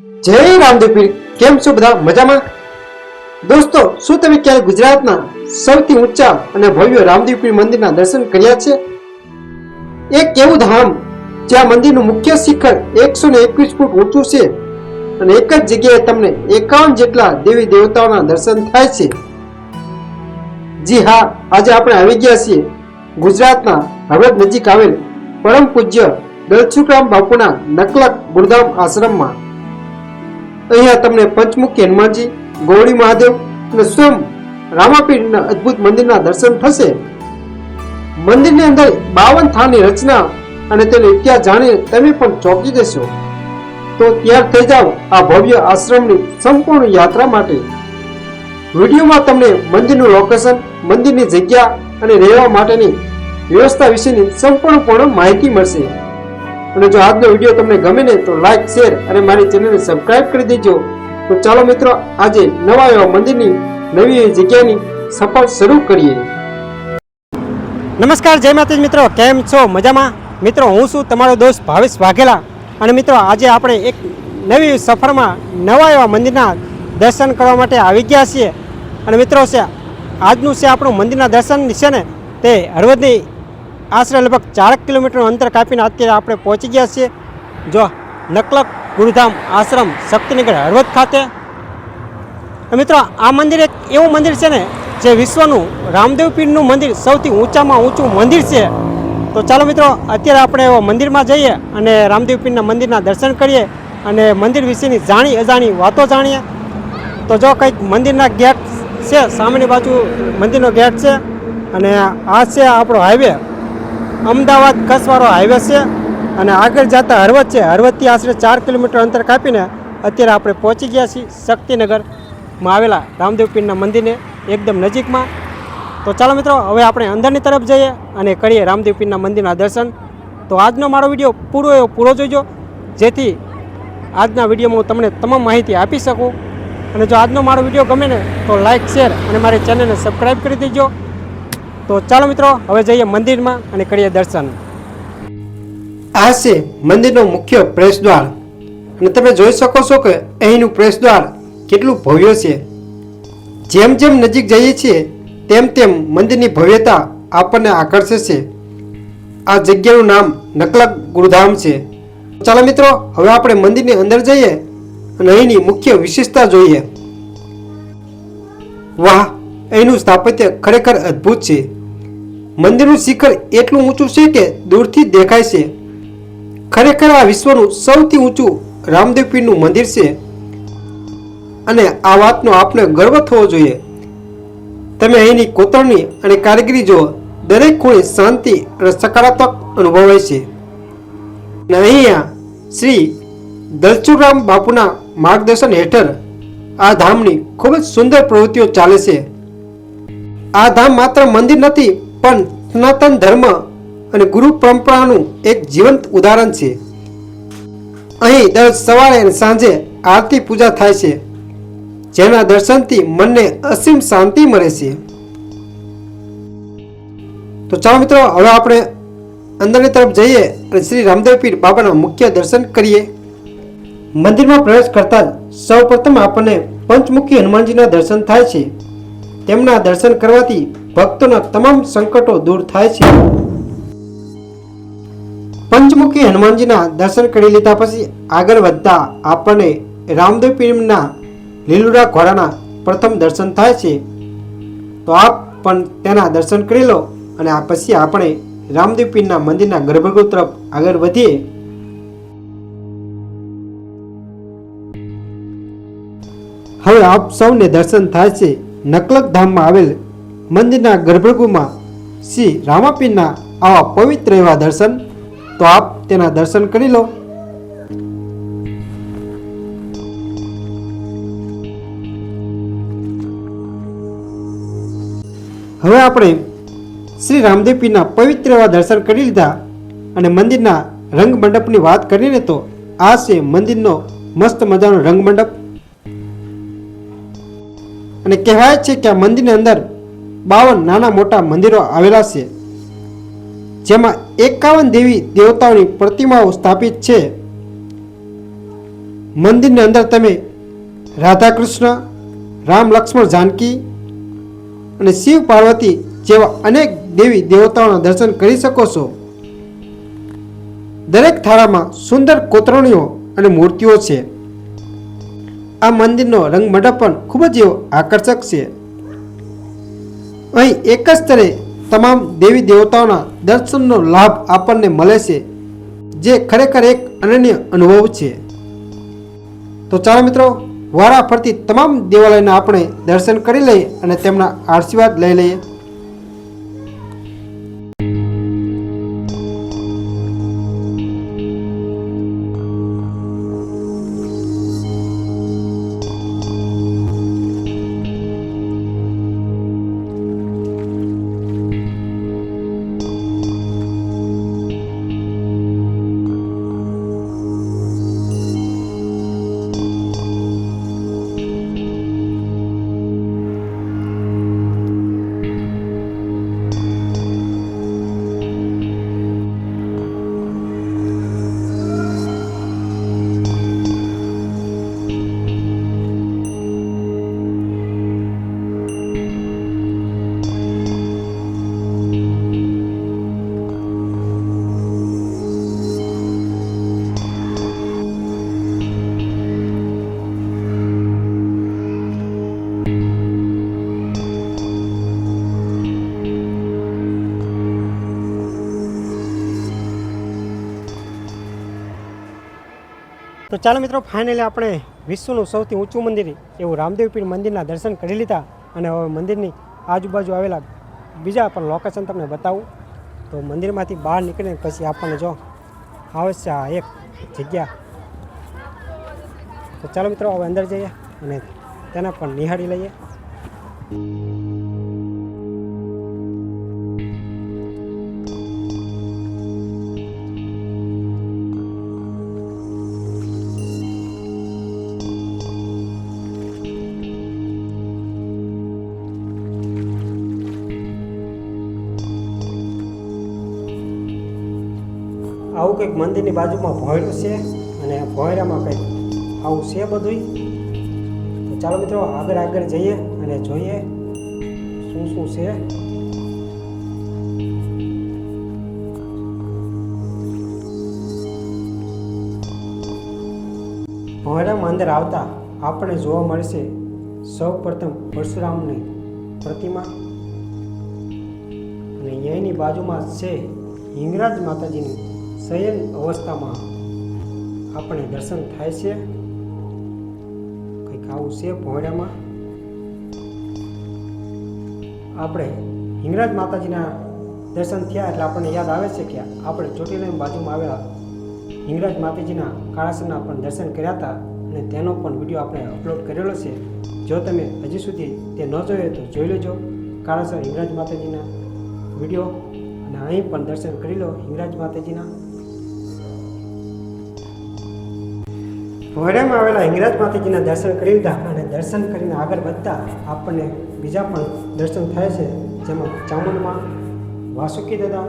જય રામદેવ કેમ છો બધા? મજામાં? દોસ્તો, શું તમે ક્યારે ગુજરાતના સૌથી ઊંચા અને ભવ્ય રામદેવ મંદિરના દર્શન કર્યા છે? એક એવું ધામ જ્યાં મંદિરનું મુખ્ય શિખર એકસો ને એકવીસ ફૂટ ઊંચું છે અને એક જ જગ્યાએ તમને એકાવન જેટલા દેવી દેવતાઓના દર્શન થાય છે. જી હા, આજે આપણે આવી ગયા છીએ ગુજરાતના હળવદ નજીક આવેલ પરમ પૂજ્ય દલસુખરામ બાપુના નકલક ગુરધામ આશ્રમમાં. અહીંયા તમને પંચમુખી હનુમાનજી ગૌરી મહાદેવ અને સ્વયં રામાપીઠના અદ્ભુત મંદિરના દર્શન થશે. મંદિરની અંદર બાવન થાની રચના અને તેનો ઇતિહાસ જાણી તમે પણ ચોંકી જશો. તો તૈયાર થઈ જાઓ આ ભવ્ય આશ્રમની સંપૂર્ણ યાત્રા માટે. વિડીયોમાં તમને મંદિરનું લોકેશન મંદિરની જગ્યા અને રહેવા માટેની વ્યવસ્થા વિશેની સંપૂર્ણપૂર્ણ માહિતી મળશે. અને જો આજનો વીડિયો તમને ગમે ને તો લાઈક શેર અને મારી ચેનલને સબસ્ક્રાઇબ કરી દેજો. તો ચાલો મિત્રો, આજે નવા એવા મંદિરની નવી એવી જગ્યાની સફર શરૂ કરીએ. નમસ્કાર, જય માતાજી મિત્રો. કેમ છો? મજામાં? મિત્રો, હું છું તમારો દોસ્ત ભાવેશ વાઘેલા. અને મિત્રો, આજે આપણે એક નવી સફરમાં નવા એવા મંદિરના દર્શન કરવા માટે આવી ગયા છીએ. અને મિત્રો છે, આજનું છે આપણું મંદિરના દર્શન છે ને, તે હળવદની આશરે લગભગ ચાર કિલોમીટરનું અંતર કાપીને અત્યારે આપણે પહોંચી ગયા છીએ. જો નકલક ગુરુધામ આશ્રમ શક્તિનગર હળવદ ખાતે. મિત્રો, આ મંદિર એક એવું મંદિર છે ને, જે વિશ્વનું રામદેવ પીરનું મંદિર સૌથી ઊંચામાં ઊંચું મંદિર છે. તો ચાલો મિત્રો, અત્યારે આપણે એવા મંદિરમાં જઈએ અને રામદેવ પીરના મંદિરના દર્શન કરીએ અને મંદિર વિશેની જાણી અજાણી વાતો જાણીએ. તો જો કંઈક મંદિરના ગેટ છે, સામેની બાજુ મંદિરનો ગેટ છે અને આ છે આપણો હાઈવે. અમદાવાદ કસવારો હાઈવે છે અને આગળ જતા હળવદ છે. હળવદથી આશરે ચાર કિલોમીટર અંતર કાપીને અત્યારે આપણે પહોંચી ગયા છીએ શક્તિનગરમાં આવેલા રામદેવ પીરના મંદિરને એકદમ નજીકમાં. તો ચાલો મિત્રો, હવે આપણે અંદરની તરફ જઈએ અને કરીએ રામદેવ પીરના મંદિરના દર્શન. તો આજનો મારો વીડિયો પૂરો એવો પૂરો જોઈજો જેથી આજના વિડીયોમાં હું તમને તમામ માહિતી આપી શકું. અને જો આજનો મારો વીડિયો ગમે ને, તો લાઇક શેર અને મારી ચેનલને સબસ્ક્રાઈબ કરી દેજો. તો ચાલો મિત્રો, હવે જઈએ મંદિરમાં અને કરીએ દર્શન. આ છે મંદિરનો મુખ્ય પ્રવેશદ્વાર અને તમે જોઈ શકો છો કે અહીંનું પ્રવેશદ્વાર કેટલું ભવ્ય છે. જેમ જેમ નજીક જઈએ છીએ, તેમ તેમ મંદિરની ભવ્યતા આપણને આકર્ષે છે. આ જગ્યાનું નામ નકલક ગુરુધામ છે. ચાલો મિત્રો, હવે આપણે મંદિરની અંદર જઈએ અને અહીંની મુખ્ય વિશેષતા જોઈએ. વાહ, અહીંનું સ્થાપત્ય ખરેખર અદ્ભુત છે. મંદિરનું શિખર એટલું ઊંચું છે કે દૂરથી દેખાય છે. ખરેખર આ વિશ્વનું સૌથી ઊંચું રામદેવ પીરનું મંદિર છે. અને આ વાતનો આપણે ગર્વ થવો જોઈએ. તમે અહીંની કોતરણી અને કારીગરી જુઓ. દરેક ખૂણે શાંતિ અને સકારાત્મક અનુભવાય છે. અને અહીંયા શ્રી દલચુરામ બાપુના માર્ગદર્શન હેઠળ આ ધામની ખૂબ જ સુંદર પ્રવૃત્તિઓ ચાલે છે. આ ધામ માત્ર મંદિર નથી પણ સનાતન ધર્મ અને ગુરુ પરંપરાનું એક જીવંત ઉદાહરણ છે. અહીં દર સવારે અને સાંજે આરતી પૂજા થાય છે, જેના દર્શનથી મનને અસીમ શાંતિ મળે છે. તો ચાલો મિત્રો, હવે આપણે અંદરની તરફ જઈએ અને શ્રી રામદેવ પીર બાબાના મુખ્ય દર્શન કરીએ. મંદિરમાં પ્રવેશ કરતા જ સૌ પ્રથમ આપણને પંચમુખી હનુમાનજીના દર્શન થાય છે. તેમના દર્શન કરવાથી ભક્તોના તમામ સંકટો દૂર થાય છે. પંચમુખી હનુમાનજીના દર્શન કરી લીધા પછી આગળ વધતા આપણને રામદેવ પીરના લીલુડા ઘોડાના પ્રથમ દર્શન થાય છે. તો આપ પણ તેના દર્શન કરી લો અને આ પછી આપણે રામદેવ પીરના મંદિરના ગર્ભગૃહ તરફ આગળ વધીએ. હવે આપ સૌને દર્શન થાય છે. નકલક ધામમાં આવેલ મંદિરના ગર્ભગૃહમાં શ્રી રામાપીરના આવા પવિત્ર એવા દર્શન. તો આપ તેના દર્શન કરી લો. હવે આપણે શ્રી રામદેવપીના પવિત્ર એવા દર્શન કરી લીધા અને મંદિરના રંગ મંડપની વાત કરીને તો આ છે મંદિરનો મસ્ત મજાનો રંગ મંડપ અને કહેવાય છે કે આ મંદિરની અંદર બાવન નાના મોટા મંદિરો આવેલા છે, જેમાં એકાવન દેવી દેવતાઓની પ્રતિમાઓ સ્થાપિત છે. મંદિરની અંદર તમે રાધા કૃષ્ણ રામ લક્ષ્મણ જાનકી અને શિવ પાર્વતી જેવા અનેક દેવી દેવતાઓના દર્શન કરી શકો છો. દરેક થાળામાં સુંદર કોતરણીઓ અને મૂર્તિઓ છે. આ મંદિરનો રંગ પણ ખૂબ જ એવો આકર્ષક છે. અહીં એક જ સ્તરે તમામ દેવી દેવતાઓના દર્શનનો લાભ આપણને મળે છે, જે ખરેખર એક અનન્ય અનુભવ છે. તો ચાલો મિત્રો વારા ફરતી તમામ દેવાલયના આપણે દર્શન કરી લઈએ અને તેમના આશીર્વાદ લઈ લઈએ. તો ચાલો મિત્રો ફાઇનલી આપણે વિશ્વનું સૌથી ઊંચું મંદિર, એવું રામદેવપીર મંદિરના દર્શન કરી લીધા અને હવે મંદિરની આજુબાજુ આવેલા બીજા પણ લોકેશન તમને બતાવું. તો મંદિરમાંથી બહાર નીકળીને પછી આપણને જો આવે છે આ એક જગ્યા. તો ચાલો મિત્રો, હવે અંદર જઈએ અને તેને પણ નિહાળી લઈએ. કંઈક મંદિરની બાજુમાં ભોયરું છે અને ભોયરામાં કંઈક આવું છે બધું તો ચાલો મિત્રો, આગળ આગળ જઈએ અને જોઈએ શું શું છે. ભોયરામાં અંદર આવતા આપણે જોવા મળશે સૌ પ્રથમ પરશુરામની પ્રતિમા. અને અહીંની બાજુમાં છે હિંગરાજ માતાજીની શયન અવસ્થામાં આપણે દર્શન થાય છે. કંઈક આવું છે ભોયડામાં આપણે હિંગરાજ માતાજીના દર્શન થયા એટલે આપણને યાદ આવે છે કે આપણે ચોટીલાની બાજુમાં આવેલા હિંગરાજ માતાજીના કાળાસરના પણ દર્શન કર્યા હતા અને તેનો પણ વીડિયો આપણે અપલોડ કરેલો છે. જો તમે હજી સુધી તે ન જોયો તો જોઈ લેજો. કાળાસર હિંગરાજ માતાજીના વીડિયો અને અહીં પણ દર્શન કરી લો હિંગરાજ માતાજીના. ભોયડામાં આવેલા હિંગરાજ માતાજીના દર્શન કરી લીધા અને દર્શન કરીને આગળ વધતા આપણને બીજા પણ દર્શન થાય છે, જેમાં ચામુંડમાં વાસુકી દાદા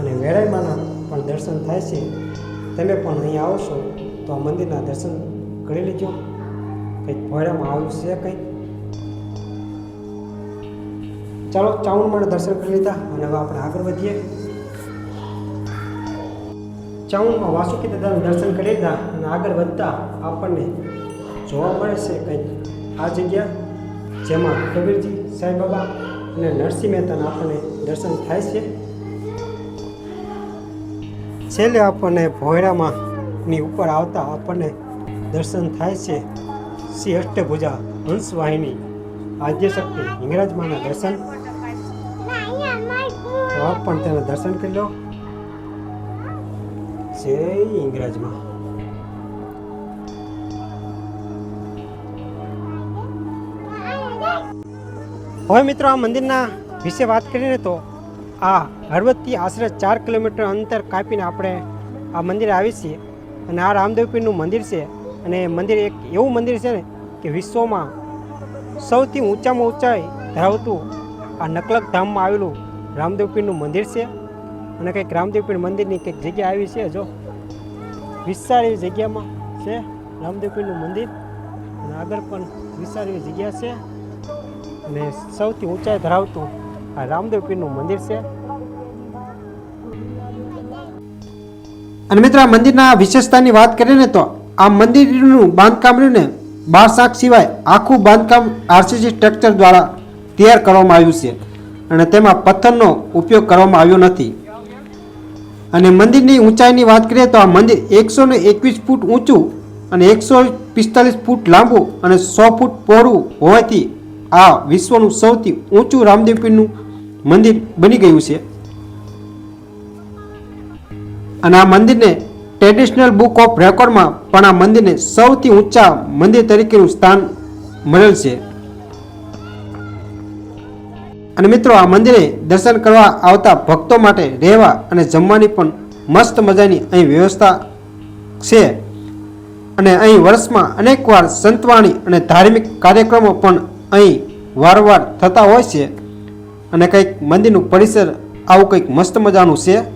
અને વેળાઈમાના પણ દર્શન થાય છે. તમે પણ અહીં આવશો તો આ મંદિરના દર્શન કરી લેજો. કંઈક ભોયડામાં આવ્યું છે કંઈક? ચાલો ચામુંડમાના દર્શન કરી લીધા અને હવે આપણે આગળ વધીએ. ચાઉનમાં વાસુકી દાદાનું દર્શન કરી લીધા અને આગળ વધતા આપણને જોવા મળે છે કંઈક આ જગ્યા જેમાં કબીરજી, સાંઈબાબા અને નરસિંહ મહેતાના આપણને દર્શન થાય છે. છેલ્લે આપણને ભોયરામાં ની ઉપર આવતા આપણને દર્શન થાય છે. શ્રી અષ્ટભુજા હંસવાહિની આદ્યશક્તિ હિંગરાજમાના દર્શન. આપ પણ તેના દર્શન કરી લો. જય ઇંગ્રજમાં હવે મિત્રો આ મંદિરના વિશે વાત કરીને તો આ હળવદથી આશરે ચાર કિલોમીટર અંતર કાપીને આપણે આ મંદિરે આવી છીએ. અને આ રામદેવપીરનું મંદિર છે. અને મંદિર એક એવું મંદિર છે ને કે વિશ્વમાં સૌથી ઊંચામાં ઊંચાઈ ધરાવતું આ નકલક ધામમાં આવેલું રામદેવપીરનું મંદિર છે. અને કંઈક રામદેવપીર મંદિરની કંઈક જગ્યા આવી છે, જો. વિસ્તાર એવી જગ્યામાં છે રામદેવપીરનું મંદિર. અને આગળ પણ વિશાળ એવી જગ્યા છે. અને સૌથી ઊંચાઈ ધરાવતું આ રામદેવપીરનું મંદિર છે. અને મિત્રો, આ મંદિરના વિશેષતાની વાત કરીએ ને તો આ મંદિરનું બાંધકામ રહ્યું ને બાર શાક સિવાય આખું બાંધકામ આરસીસી સ્ટ્રક્ચર દ્વારા તૈયાર કરવામાં આવ્યું છે. અને તેમાં પથ્થરનો ઉપયોગ કરવામાં આવ્યો નથી. અને મંદિરની ઊંચાઈની વાત કરીએ તો આ મંદિર એકસો ને એકવીસ ફૂટ ઊંચું અને એકસો પિસ્તાલીસ ફૂટ લાંબુ અને સો ફૂટ પહોળું હોવાથી આ વિશ્વનું સૌથી ઊંચું રામદેવપીનું મંદિર બની ગયું છે. અને આ મંદિરને ટ્રેડિશનલ બુક ઓફ રેકોર્ડમાં પણ આ મંદિરને સૌથી ઊંચા મંદિર તરીકેનું સ્થાન મળેલ છે. અને મિત્રો, આ મંદિરે દર્શન કરવા આવતા ભક્તો માટે રહેવા અને જમવાની પણ મસ્ત મજાની અહીં વ્યવસ્થા છે. અને અહીં વર્ષમાં અનેકવાર સંતવાણી અને ધાર્મિક કાર્યક્રમો પણ અહીં વારંવાર થતા હોય છે. અને કંઈક મંદિરનું પરિસર આવું કંઈક મસ્ત મજાનું છે.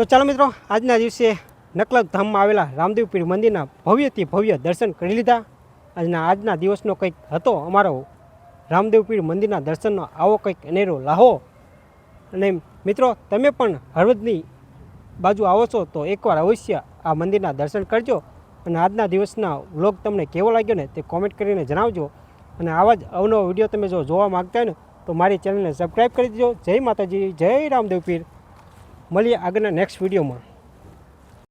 તો ચાલો મિત્રો, આજના દિવસે નકલક ધામમાં આવેલા રામદેવ પીર મંદિરના ભવ્યથી ભવ્ય દર્શન કરી લીધા. આજના આજના દિવસનો કંઈક હતો અમારો રામદેવ પીર મંદિરના દર્શનનો આવો કંઈક અનેરો લાહો. અને મિત્રો, તમે પણ હળવદની બાજુ આવો છો તો એકવાર અવશ્ય આ મંદિરના દર્શન કરજો. અને આજના દિવસના વ્લોગ તમને કેવો લાગ્યો ને તે કોમેન્ટ કરીને જણાવજો. અને આવા જ અવનવો વીડિયો તમે જો જોવા માગતા હોય ને, તો મારી ચેનલને સબસ્ક્રાઈબ કરી દેજો. જય માતાજી, જય રામદેવ પીર. મળીએ આગળના નેક્સ્ટ વિડીયોમાં